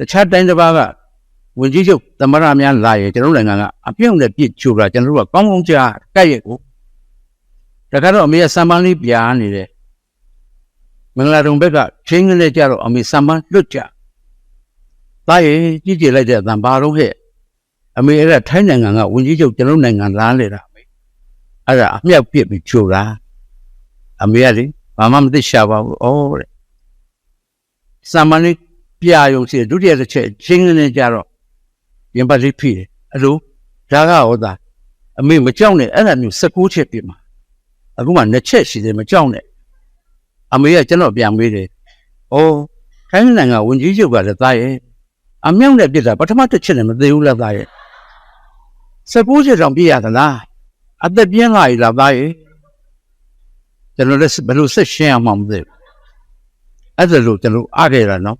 တခြားတိုင်းတစ်ပါးကဝင်ကြီးချုပ်သမရများလာရင်ကျွန်တော်တို့နိုင်ငံကအပြုံးနဲ့ပြစ်ချိုတာကျွန်တော်တို့ကကောင်းကောင်းကြားကြက်ရက်ကိုတခါတော့အမေကစံပန်းလေးပြာနေတယ်မင်္ဂလာတုံဘက်ကချင်းကလေးကြတော့အမေစံပန်းလွတ်ကြသားရဲ့ကြည့်ကြည့်လိုက်တဲ့အတန်ဘာတော့ဟဲ့အမေအဲ့ဒါထိုင်းနိုင်ငံကဝင်ကြီးချုပ်ကျွန်တော်တို့နိုင်ငံလာလေတာအမေအဲ့ဒါအမြောက်ပြစ်ပြီးချိုတာအမေကလေဘာမှမသိရှာပါဘူးဩတဲ့စံပန်းလေး ပြာယုံစီဒုတိယတစ်ချက်ချင်းကလေးကြတော့ရင်ပတ်လေးဖိတယ်အဲ့လိုဒါကဟောတာအမေမကြောက်နဲ့အဲ့ဒါမျိုး16ချက်ပြမှာအခုမှ2ချက်ရှိတယ်မကြောက်နဲ့အမေကကျွန်တော်ပြန်မေးတယ်ဩခိုင်းနိုင်ငံဝန်ကြီးချုပ်ကလည်းသားရဲ့အမြောက်နဲ့ပြစ်တာပထမတစ်ချက်နဲ့မသေးဘူးလားသားရဲ့16ချက်တောင်ပြရသလားအသက်ပြင်းလာပြီလားသားရဲ့ကျွန်တော်လည်းဘယ်လိုဆက်ရှင်းအောင်မှမသိဘူးအဲ့ဒါလို့ကျွန်တော်အားခဲ့တာနော်